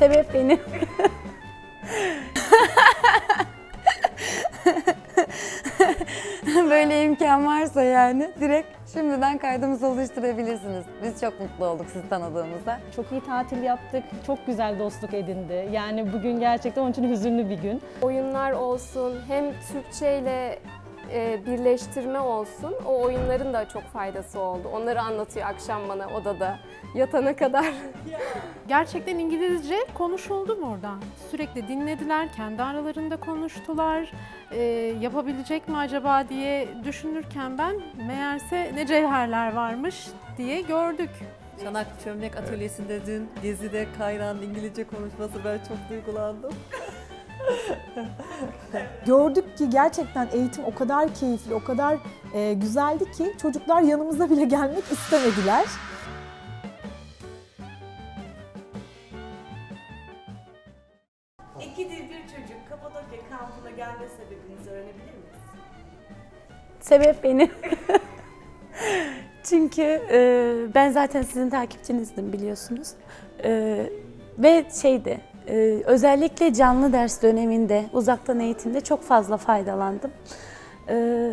Sebep benim. Böyle imkan varsa yani direkt şimdiden kaydımızı oluşturabilirsiniz. Biz çok mutlu olduk sizi tanıdığımızda. Çok iyi tatil yaptık, çok güzel dostluk edindi. Yani bugün gerçekten onun için hüzünlü bir gün. oyunlar olsun, hem Türkçe ile e, birleştirme olsun, o oyunların da çok faydası oldu. Onları anlatıyor akşam bana odada yatana kadar. Gerçekten İngilizce konuşuldu burada. Sürekli dinlediler, kendi aralarında konuştular. Ee, yapabilecek mi acaba diye düşünürken ben meğerse ne cevherler varmış diye gördük. Çanak Çömlek Atölyesi'nde dün Gezi'de Kayra'nın İngilizce konuşması ben çok duygulandım. Gördük ki gerçekten eğitim o kadar keyifli, o kadar e, güzeldi ki çocuklar yanımıza bile gelmek istemediler. İki dil bir çocuk Kapadokya kampına gelme sebebinizi öğrenebilir miyiz? Sebep benim. Çünkü e, ben zaten sizin takipçinizdim biliyorsunuz. E, ve şeydi, e, özellikle canlı ders döneminde, uzaktan eğitimde çok fazla faydalandım. E,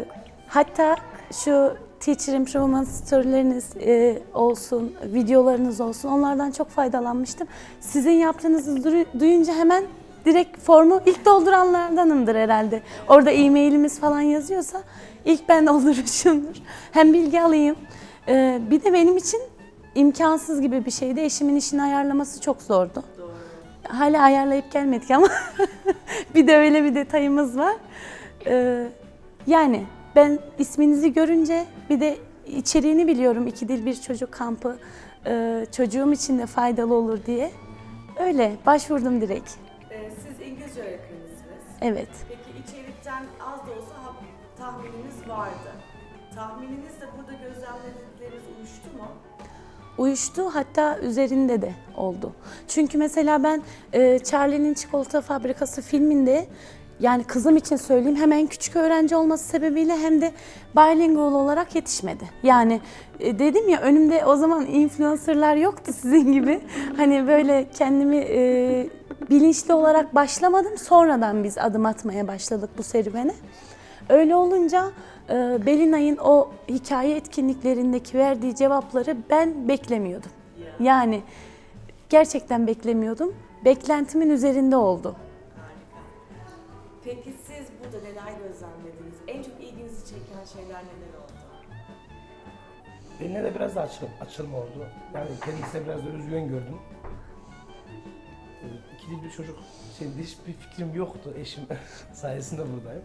hatta şu Teacher Improvement storyleriniz e, olsun, videolarınız olsun onlardan çok faydalanmıştım. Sizin yaptığınızı duyu- duyunca hemen direkt formu ilk dolduranlardanımdır herhalde. Orada e-mailimiz falan yazıyorsa ilk ben doldurmuşumdur. Hem bilgi alayım. e, bir de benim için imkansız gibi bir şeydi. Eşimin işini ayarlaması çok zordu. Hala ayarlayıp gelmedik ama bir de öyle bir detayımız var. Ee, yani ben isminizi görünce bir de içeriğini biliyorum. İki dil bir çocuk kampı e, çocuğum için de faydalı olur diye. Öyle başvurdum direkt. Ee, siz İngilizce öğretmenisiniz. Evet. Peki içerikten az da olsa tahmininiz vardı. Tahmininizle Uyuştu hatta üzerinde de oldu. Çünkü mesela ben e, Charlie'nin Çikolata Fabrikası filminde yani kızım için söyleyeyim hemen küçük öğrenci olması sebebiyle hem de bilingual olarak yetişmedi. Yani e, dedim ya önümde o zaman influencerlar yoktu sizin gibi. Hani böyle kendimi e, bilinçli olarak başlamadım. Sonradan biz adım atmaya başladık bu serüvene. Öyle olunca Belinay'ın o hikaye etkinliklerindeki verdiği cevapları ben beklemiyordum. Yani gerçekten beklemiyordum. Beklentimin üzerinde oldu. Peki siz burada neler gözlemlediniz? En çok ilginizi çeken şeyler neler oldu? Benimle de biraz da açıl, açılma oldu. Yani kendisine biraz da özgüven gördüm. Ee, İki dil bir çocuk. Şey, hiçbir fikrim yoktu eşim sayesinde buradayım.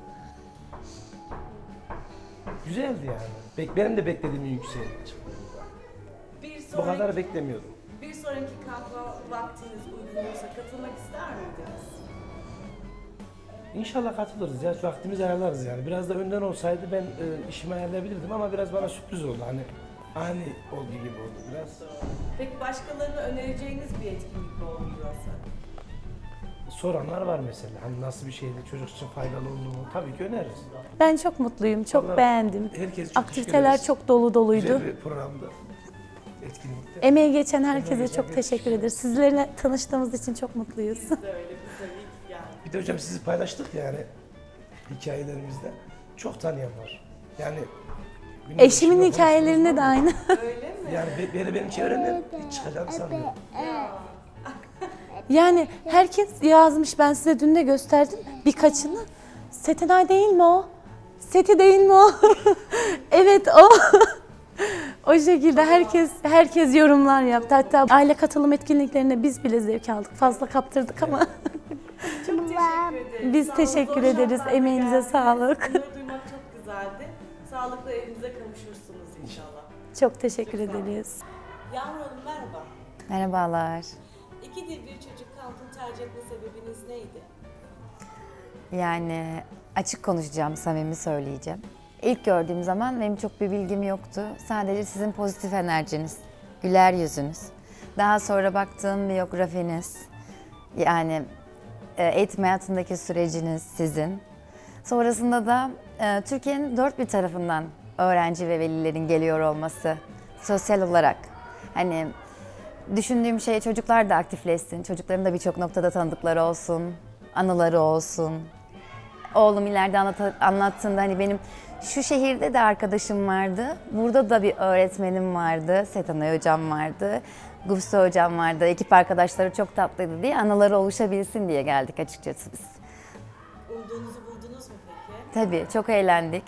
Güzeldi yani. Benim de beklediğimin yükseği çıktı burada. Bir Bu sonraki, kadar beklemiyordum. bir sonraki kampa vaktiniz uygun olursa katılmak ister miydiniz? İnşallah katılırız ya. Vaktimizi ayarlarız yani. Biraz da önden olsaydı ben e, işimi ayarlayabilirdim ama biraz bana sürpriz oldu. Hani ani olduğu gibi oldu biraz. Peki başkalarına önereceğiniz bir etkinlik mi oldu burası? Soranlar var mesela. Hani nasıl bir şeydi, çocuk için faydalı olduğunu tabii ki öneririz. Ben çok mutluyum, çok Vallahi beğendim. Herkes çok teşekkür Aktiviteler ederiz. çok dolu doluydu. Güzel bir programdı. Etkinlikte. Emeği geçen herkese Emeği çok teşekkür ederiz. Sizlerle tanıştığımız için çok mutluyuz. Biz de öyle, biz de iyi ki geldik. Bir de hocam sizi paylaştık yani hikayelerimizde. Çok tanıyan var. Yani günün Eşimin başında hikayelerinde de konuştuğumuz aynı. Öyle mi? var. Yani be- beni benim çevremden hiç çıkacağını sanmıyorum. Yani herkes yazmış ben size dün de gösterdim birkaçını. Setenay değil mi o? Seti değil mi o? evet o. o şekilde herkes herkes yorumlar yaptı. Hatta aile katılım etkinliklerine biz bile zevk aldık. Fazla kaptırdık ama Çok teşekkür ederim. Biz Sağ olun, teşekkür zor ederiz. şartlarda Emeğinize geldiniz. sağlık. Bunları duymak çok güzeldi. Sağlıklı evinize kavuşursunuz inşallah. çok teşekkür ederiz. Yağmur Hanım merhaba. Merhabalar. İki dil bir çocuk tercih etme sebebiniz neydi? Yani açık konuşacağım, samimi söyleyeceğim. İlk gördüğüm zaman benim çok bir bilgim yoktu. Sadece sizin pozitif enerjiniz, güler yüzünüz. Daha sonra baktığım biyografiniz, yani e, eğitim hayatındaki süreciniz sizin. Sonrasında da e, Türkiye'nin dört bir tarafından öğrenci ve velilerin geliyor olması sosyal olarak. Hani Düşündüğüm şey çocuklar da aktifleşsin. Çocukların da birçok noktada tanıdıkları olsun, anıları olsun. Oğlum ileride anlat- anlattığında hani benim şu şehirde de arkadaşım vardı. Burada da bir öğretmenim vardı. Setanay hocam vardı. Gupse hocam vardı. Ekip arkadaşları çok tatlıydı diye anıları oluşabilsin diye geldik açıkçası biz. Umduğunuzu buldunuz mu peki? Tabii çok eğlendik.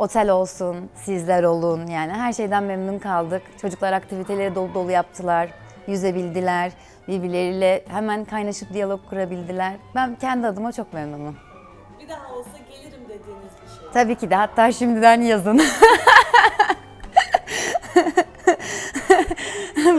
Otel olsun, sizler olun yani her şeyden memnun kaldık. Çocuklar aktiviteleri dolu dolu yaptılar, yüzebildiler, birbirleriyle hemen kaynaşıp diyalog kurabildiler. Ben kendi adıma çok memnunum. Bir daha olsa gelirim dediğiniz bir şey. Tabii ki de hatta şimdiden yazın.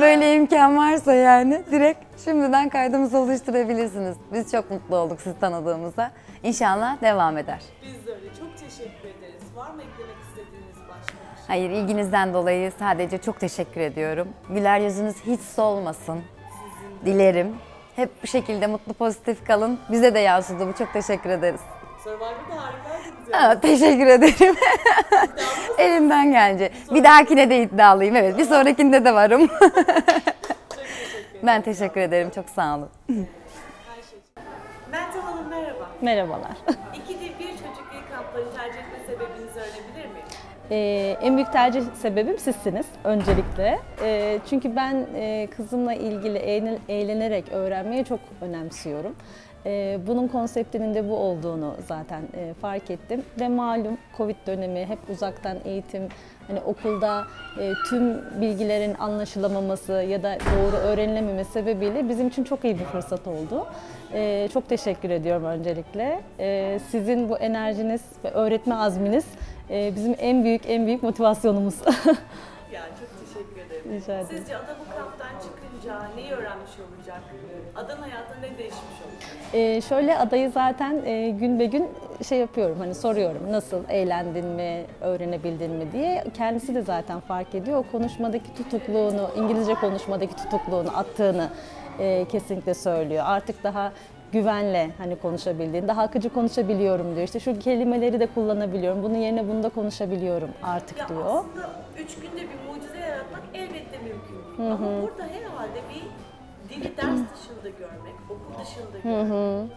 Böyle imkan varsa yani direkt şimdiden kaydımızı oluşturabilirsiniz. Biz çok mutlu olduk sizi tanıdığımıza. İnşallah devam eder. Biz de öyle. Çok teşekkür ederiz. Var mı eklemek istediğiniz başka bir şey? Hayır ilginizden dolayı sadece çok teşekkür ediyorum. Güler yüzünüz hiç solmasın. Dilerim. Hep bu şekilde mutlu pozitif kalın. Bize de yansıdı bu. Çok teşekkür ederiz. Survivor'da harikaydınız ya. Aa, teşekkür ederim. Elimden gelince. Bir dahakine de iddialıyım. Evet bir sonrakinde de varım. ben teşekkür ederim. Çok sağ olun. Meltem Hanım merhaba. Merhabalar. Ee, en büyük tercih sebebim sizsiniz öncelikle. Ee, çünkü ben e, kızımla ilgili eğlen- eğlenerek öğrenmeyi çok önemsiyorum. Ee, bunun konseptinin de bu olduğunu zaten e, fark ettim ve malum Covid dönemi hep uzaktan eğitim hani okulda e, tüm bilgilerin anlaşılamaması ya da doğru öğrenilememesi sebebiyle bizim için çok iyi bir fırsat oldu. Ee, çok teşekkür ediyorum öncelikle. Ee, sizin bu enerjiniz ve öğretme azminiz e, bizim en büyük en büyük motivasyonumuz. Yani çok teşekkür ederim. Rica ederim. Sizce ada bu kamptan çıkınca neyi öğrenmiş olacak? Adanın hayatında Ee, şöyle adayı zaten e, gün be gün şey yapıyorum hani soruyorum nasıl eğlendin mi, öğrenebildin mi diye. Kendisi de zaten fark ediyor. O konuşmadaki tutukluğunu, İngilizce konuşmadaki tutukluğunu attığını e, kesinlikle söylüyor. Artık daha güvenle hani konuşabildiğini, daha akıcı konuşabiliyorum diyor. İşte şu kelimeleri de kullanabiliyorum. Bunun yerine bunu da konuşabiliyorum artık Ya diyor. aslında üç günde bir mucize yaratmak elbette mümkün değil. Ama burada herhalde dili ders dışında görmek, okul dışında görmek,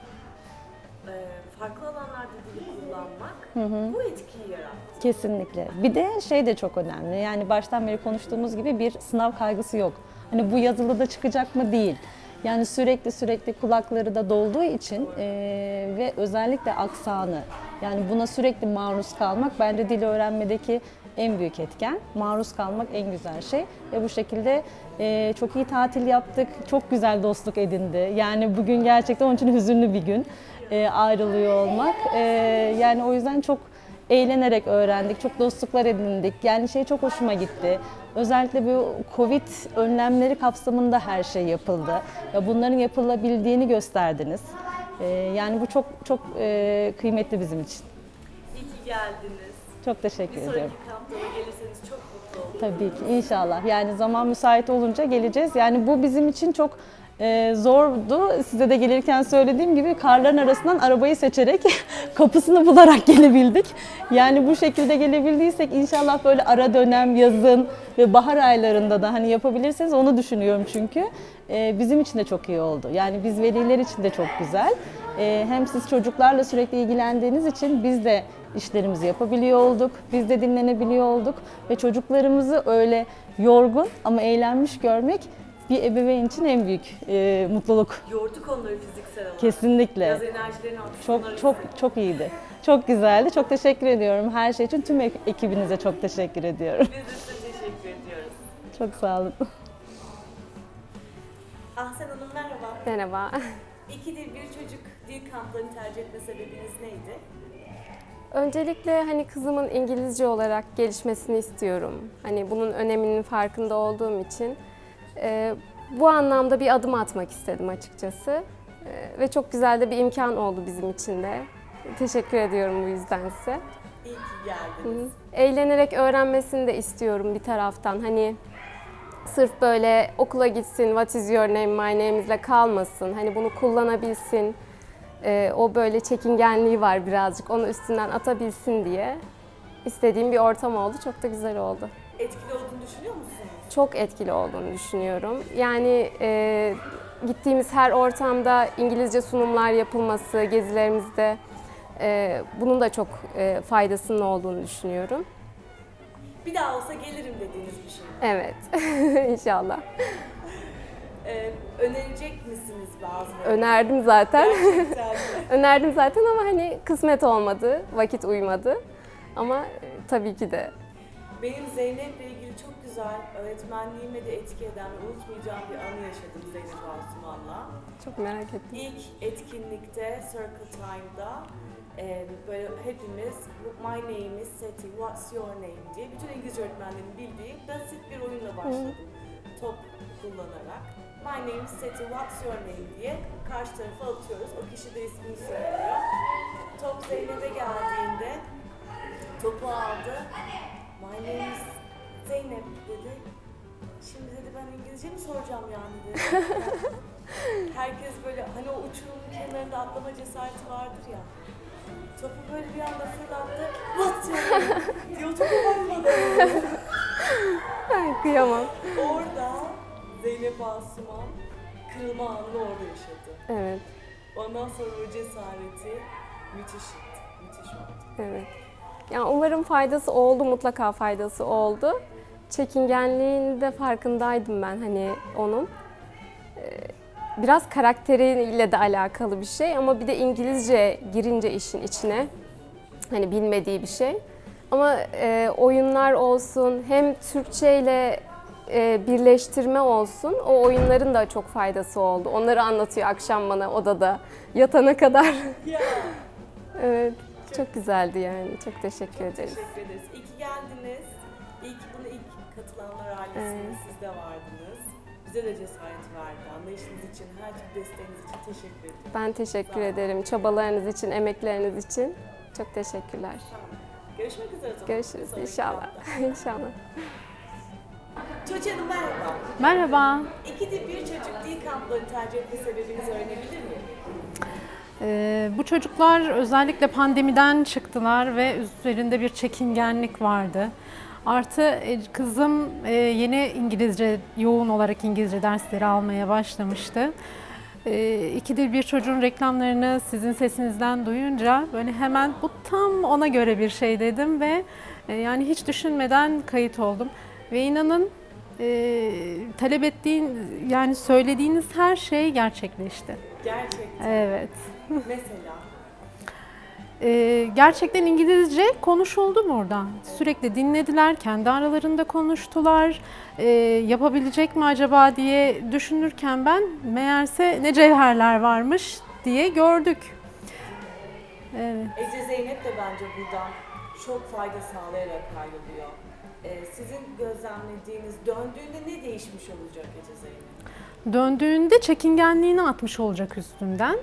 e, farklı alanlarda dili kullanmak bu etkiyi yarattı. Kesinlikle. Bir de şey de çok önemli. Yani baştan beri konuştuğumuz gibi bir sınav kaygısı yok. Hani bu yazılıda çıkacak mı değil. Yani sürekli sürekli kulakları da dolduğu için eee, ve özellikle aksanı yani buna sürekli maruz kalmak bence dil öğrenmedeki en büyük etken. Maruz kalmak en güzel şey ve bu şekilde eee, çok iyi tatil yaptık. Çok güzel dostluk edindi. Yani bugün gerçekten onun için hüzünlü bir gün eee, ayrılıyor olmak. Eee, yani o yüzden çok eğlenerek öğrendik, çok dostluklar edindik. Yani şey çok hoşuma gitti. Özellikle bu Covid önlemleri kapsamında her şey yapıldı. Ya bunların yapılabildiğini gösterdiniz. Ee, yani bu çok çok e, kıymetli bizim için. İyi ki geldiniz. Çok teşekkür Bir ediyorum. sonraki kampta da gelirseniz çok mutlu olurum. Tabii ki inşallah. Yani zaman müsait olunca geleceğiz. Yani bu bizim için çok e, zordu. Size de gelirken söylediğim gibi karların arasından arabayı seçerek kapısını bularak gelebildik. Yani bu şekilde gelebildiysek inşallah böyle ara dönem yazın ve bahar aylarında da hani yapabilirseniz onu düşünüyorum çünkü. E, bizim için de çok iyi oldu. Yani biz veliler için de çok güzel. E, hem siz çocuklarla sürekli ilgilendiğiniz için biz de işlerimizi yapabiliyor olduk. Biz de dinlenebiliyor olduk ve çocuklarımızı öyle yorgun ama eğlenmiş görmek bir ebeveyn için en büyük e, mutluluk. Yorduk onları fiziksel olarak. Kesinlikle. Biraz enerjilerini onları Çok çok çok iyiydi. Çok güzeldi. Çok teşekkür ediyorum her şey için. Tüm ek- ekibinize çok teşekkür ediyorum. Biz de size teşekkür ediyoruz. Çok sağ olun. Ahsen Hanım merhaba. Merhaba. İki dil bir çocuk dil kamplarını tercih etme sebebiniz neydi? Öncelikle hani kızımın İngilizce olarak gelişmesini istiyorum. Hani bunun öneminin farkında olduğum için e, bu anlamda bir adım atmak istedim açıkçası. E, ve çok güzel de bir imkan oldu bizim için de. Teşekkür ediyorum bu yüzden size. İyi ki geldiniz. hı. Eğlenerek öğrenmesini de istiyorum bir taraftan. Hani sırf böyle okula gitsin, what is your name, my name is'le kalmasın. Hani bunu kullanabilsin. Ee, o böyle çekingenliği var birazcık. Onu üstünden atabilsin diye istediğim bir ortam oldu. Çok da güzel oldu. Etkili olduğunu düşünüyor musunuz? Çok etkili olduğunu düşünüyorum. Yani e, gittiğimiz her ortamda İngilizce sunumlar yapılması, gezilerimizde e, bunun da çok e, faydasının olduğunu düşünüyorum. Bir daha olsa gelirim dediğiniz bir şey. Evet, inşallah. Ee, önerecek misiniz bazıları? Önerdim zaten. Önerdim zaten ama hani kısmet olmadı, vakit uymadı. Ama e, tabii ki de Benim Zeynep'le ilgili çok güzel, öğretmenliğime de etki eden, unutmayacağım bir anı yaşadım Zeynep Asuman'la. çok merak ettim. İlk etkinlikte Circle Time'da e, böyle hepimiz My name is Seti, what's your name diye bütün İngilizce öğretmenlerin bildiği basit bir oyunla başladım. Top kullanarak. My name is Seti, what's your name diye karşı tarafa atıyoruz. O kişi de ismini söylüyor. Top Zeynep'e geldiğinde topu aldı. My name is Zeynep dedi. Şimdi dedi ben İngilizce mi soracağım yani dedi. Herkes böyle hani o uçurumun kenarında atlama cesareti vardır ya. Topu böyle bir anda fırlattı. What diyor. topu bakmadı. Ay, kıyamam. Orada Zeynep Asuman kırılma anını orada yaşadı. Evet, Ondan sonra o cesareti müthişti. Müthiş oldu. evet. Yani umarım faydası oldu, mutlaka faydası oldu. Çekingenliğinin de farkındaydım ben hani onun. Ee, Biraz karakteriyle de alakalı bir şey ama bir de İngilizce girince işin içine hani bilmediği bir şey. Ama e, oyunlar olsun hem Türkçe ile e, birleştirme olsun o oyunların da çok faydası oldu. Onları anlatıyor akşam bana odada yatana kadar. Evet çok güzeldi yani çok teşekkür ederiz. teşekkür ederiz. İyi ki geldiniz. İyi ki bunu ilk katılanlar ailesinde Evet. siz de vardınız. Bize de cesaret verdi. Anlayışınız için, her türlü desteğiniz için teşekkür ediyorum. Ben teşekkür ederim çabalarınız için, emekleriniz için. Çok teşekkürler. Tamam. Görüşmek üzere o zaman. Görüşürüz Bir sonraki inşallah. inşallah. Hanım merhaba. Merhaba. İki de bir çocuk dil kamplarını tercih etme sebebinizi öğrenebilir miyim? Ee, bu çocuklar özellikle pandemiden çıktılar ve üzerinde bir çekingenlik vardı. Artı e, kızım e, yeni İngilizce, yoğun olarak İngilizce dersleri almaya başlamıştı. E, iki dil bir çocuğun reklamlarını sizin sesinizden duyunca böyle hemen bu tam ona göre bir şey dedim ve e, yani hiç düşünmeden kayıt oldum. Ve inanın e, talep ettiğin yani söylediğiniz her şey gerçekleşti. Gerçekten. Evet. Mesela. Ee, gerçekten İngilizce konuşuldu burada. Sürekli dinlediler, kendi aralarında konuştular. Ee, yapabilecek mi acaba diye düşünürken ben meğerse ne cevherler varmış diye gördük. Evet. Ece Zeynep de bence buradan çok fayda sağlayarak ayrılıyor. Ee, sizin gözlemlediğiniz, döndüğünde ne değişmiş olacak Ece Zeynep? Döndüğünde çekingenliğini atmış olacak üstünden.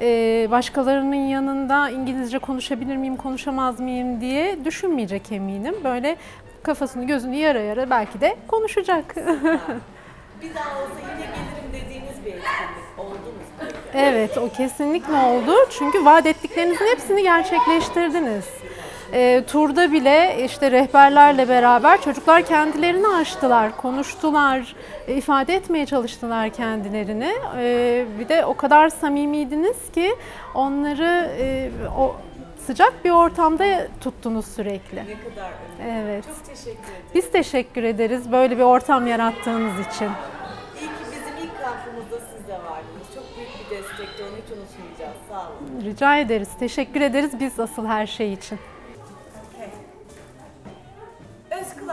Ee, başkalarının yanında İngilizce konuşabilir miyim, konuşamaz mıyım diye düşünmeyecek eminim. Böyle kafasını gözünü yara yara belki de konuşacak. Bir daha olsa yine gelirim dediğiniz bir etkinlik oldu mu? Evet, o kesinlikle oldu. Çünkü vaat ettiklerinizin hepsini gerçekleştirdiniz. Ee, turda bile işte rehberlerle beraber çocuklar kendilerini açtılar, konuştular, e, ifade etmeye çalıştılar kendilerini. Ee, bir de o kadar samimiydiniz ki onları e, o sıcak bir ortamda tuttunuz sürekli. Ne kadar önemli. Evet. Çok teşekkür ederim. Biz teşekkür ederiz böyle bir ortam yarattığınız için. İyi ki bizim ilk kampımızda siz de vardınız. Çok büyük bir destekti, onu hiç unutmayacağız. Sağ olun. Rica ederiz. Teşekkür ederiz biz asıl her şey için.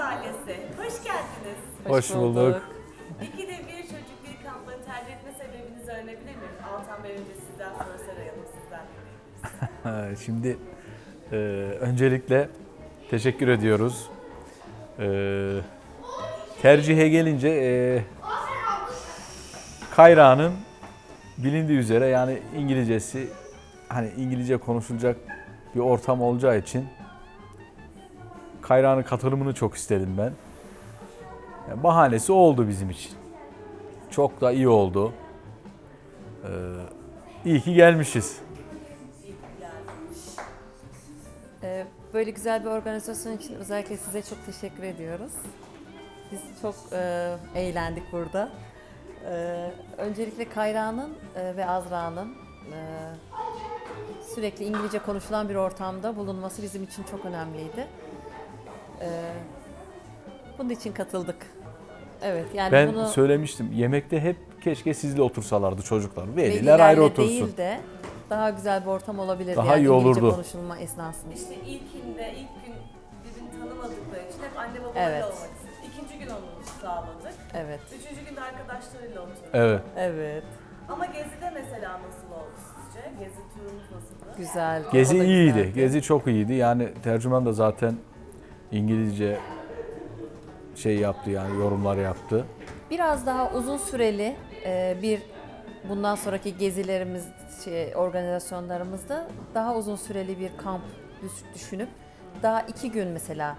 Ailesi, hoş geldiniz. Hoş bulduk. İki de bir çocuk dil kamplarını tercih etme sebebinizi öğrenebilir miyim? Altan Bey önce sizden sonra Seray Hanım sizden Şimdi e, öncelikle teşekkür ediyoruz. E, tercihe gelince e, Kayra'nın bilindiği üzere yani İngilizcesi hani İngilizce konuşulacak bir ortam olacağı için Kayra'nın katılımını çok istedim ben. Yani bahanesi oldu bizim için. Çok da iyi oldu. E, iyi ki gelmişiz. Ee, Böyle güzel bir organizasyon için özellikle size çok teşekkür ediyoruz. Biz çok e, eğlendik burada. E, öncelikle Kayra'nın e, ve Azra'nın e, sürekli İngilizce konuşulan bir ortamda bulunması bizim için çok önemliydi. E, bunun için katıldık. Evet yani Ben bunu söylemiştim yemekte hep keşke sizle otursalardı çocuklar. Veliler velilerle ayrı otursun. değil de daha güzel bir ortam olabilirdi. Daha yani iyi İngilizce olurdu. konuşulma esnasında. İşte ilkinde, ilk gün birbirini tanımadıkları için hep anne babayla Evet. olmak istedik. İkinci gün onu sağladık. Evet. Üçüncü günde arkadaşlarıyla oturduk. Evet. Evet. Ama Gezi'de mesela nasıl oldu sizce? Gezi turumuz nasıldı? Güzel. Gezi o da iyiydi. güzeldi. Gezi çok iyiydi. Yani tercüman da zaten İngilizce şey yaptı yani yorumlar yaptı. Biraz daha uzun süreli e, bir bundan sonraki gezilerimiz, şey, organizasyonlarımızda daha uzun süreli bir kamp düş- düşünüp daha iki gün mesela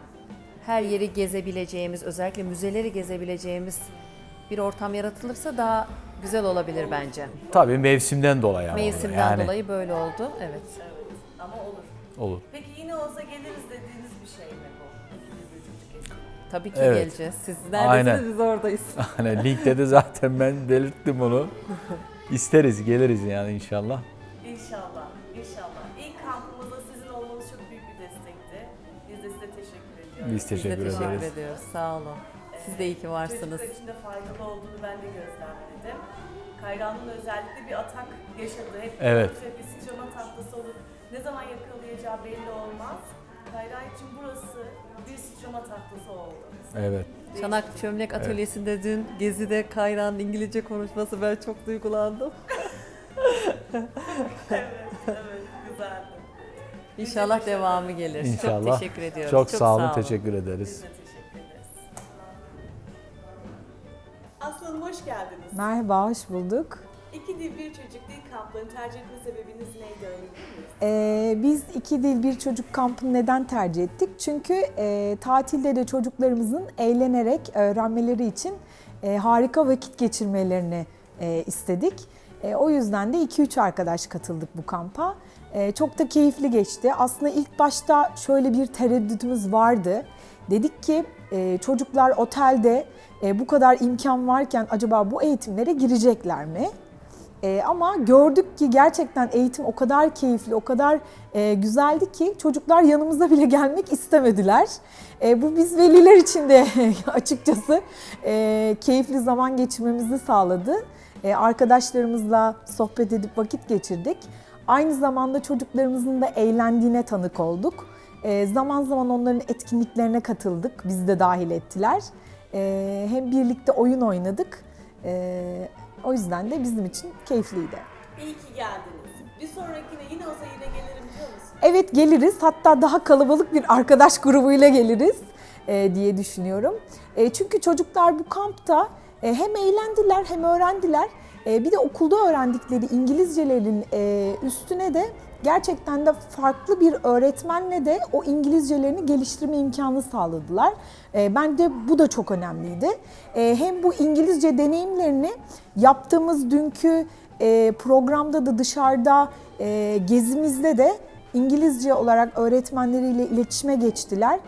her yeri gezebileceğimiz, özellikle müzeleri gezebileceğimiz bir ortam yaratılırsa daha güzel olabilir bence. Tabii mevsimden dolayı ama. Mevsimden yani. dolayı böyle oldu. Evet. Ama olur. Olur. Peki yine olsa geliriz dediğiniz bir şey mi Tabii ki Evet. geleceğiz. Siz neredesiniz Aynen. biz oradayız. Hani linkte de zaten ben belirttim onu. İsteriz, geliriz yani inşallah. İnşallah, inşallah. İlk kampımızda sizin olmanız çok büyük bir destekti. Biz de size teşekkür ediyoruz. Biz Biz de teşekkür teşekkür ederiz. ediyoruz. Sağ olun. Siz de iyi ki varsınız. Çocuklar için de faydalı olduğunu ben de gözlemledim. Kayra'nın özellikle bir atak yaşadı. Hep Evet. bir sıçrama tahtası olur. Ne zaman yakalayacağı belli olmaz. Kayra için burası bir sıçrama tahtası oldu. Evet. Çanak Çömlek Atölyesi'nde dün Gezi'de Kayra'nın İngilizce konuşması ben çok duygulandım. evet, evet, güzeldi. İnşallah devamı gelir. İnşallah. Çok teşekkür ediyoruz. Çok, sağ olun, teşekkür ederiz. Biz de teşekkür ederiz. Aslı Hanım hoş geldiniz. Merhaba, hoş bulduk. İki dil bir çocuk dil kamplarını tercih etme sebebiniz neydi öğrenebilir miyiz? Ee, biz iki dil bir çocuk kampını neden tercih ettik? Çünkü e, tatilde de çocuklarımızın eğlenerek öğrenmeleri için e, harika vakit geçirmelerini e, istedik. E, o yüzden de 2-3 arkadaş katıldık bu kampa. E, çok da keyifli geçti. Aslında ilk başta şöyle bir tereddütümüz vardı. Dedik ki e, çocuklar otelde e, bu kadar imkan varken acaba bu eğitimlere girecekler mi? Ee, ama gördük ki gerçekten eğitim o kadar keyifli, o kadar e, güzeldi ki çocuklar yanımıza bile gelmek istemediler. E, bu biz veliler için de açıkçası e, keyifli zaman geçirmemizi sağladı. E, arkadaşlarımızla sohbet edip vakit geçirdik. Aynı zamanda çocuklarımızın da eğlendiğine tanık olduk. E, zaman zaman onların etkinliklerine katıldık, bizi de dahil ettiler. E, hem birlikte oyun oynadık. E, o yüzden de bizim için keyifliydi. İyi ki geldiniz. Bir sonrakine yine olsa yine gelirim diyor musun? Evet geliriz. Hatta daha kalabalık bir arkadaş grubuyla geliriz e, diye düşünüyorum. E, çünkü çocuklar bu kampta e, hem eğlendiler hem öğrendiler. E, bir de okulda öğrendikleri İngilizcelerin e, üstüne de gerçekten de farklı bir öğretmenle de o İngilizcelerini geliştirme imkanı sağladılar. E, bence bu da çok önemliydi. Hem bu İngilizce deneyimlerini yaptığımız dünkü programda da dışarıda gezimizde de İngilizce olarak öğretmenleriyle iletişime geçtiler.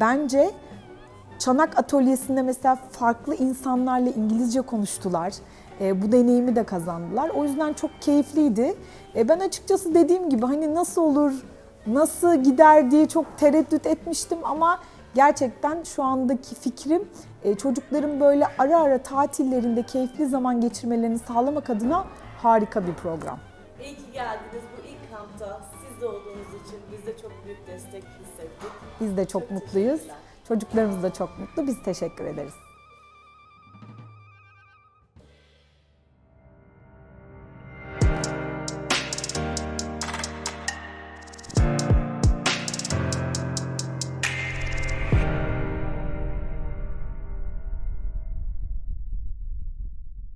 Bence Çanak Atölyesi'nde mesela farklı insanlarla İngilizce konuştular. E, bu deneyimi de kazandılar. O yüzden çok keyifliydi. E, ben açıkçası dediğim gibi hani nasıl olur, nasıl gider diye çok tereddüt etmiştim ama gerçekten şu andaki fikrim e, çocukların böyle ara ara tatillerinde keyifli zaman geçirmelerini sağlamak adına harika bir program. İyi ki geldiniz. Bu ilk kampta siz de olduğunuz için biz de çok büyük destek hissettik. Biz de çok mutluyuz. Çocuklarımız da çok mutlu. Biz teşekkür ederiz.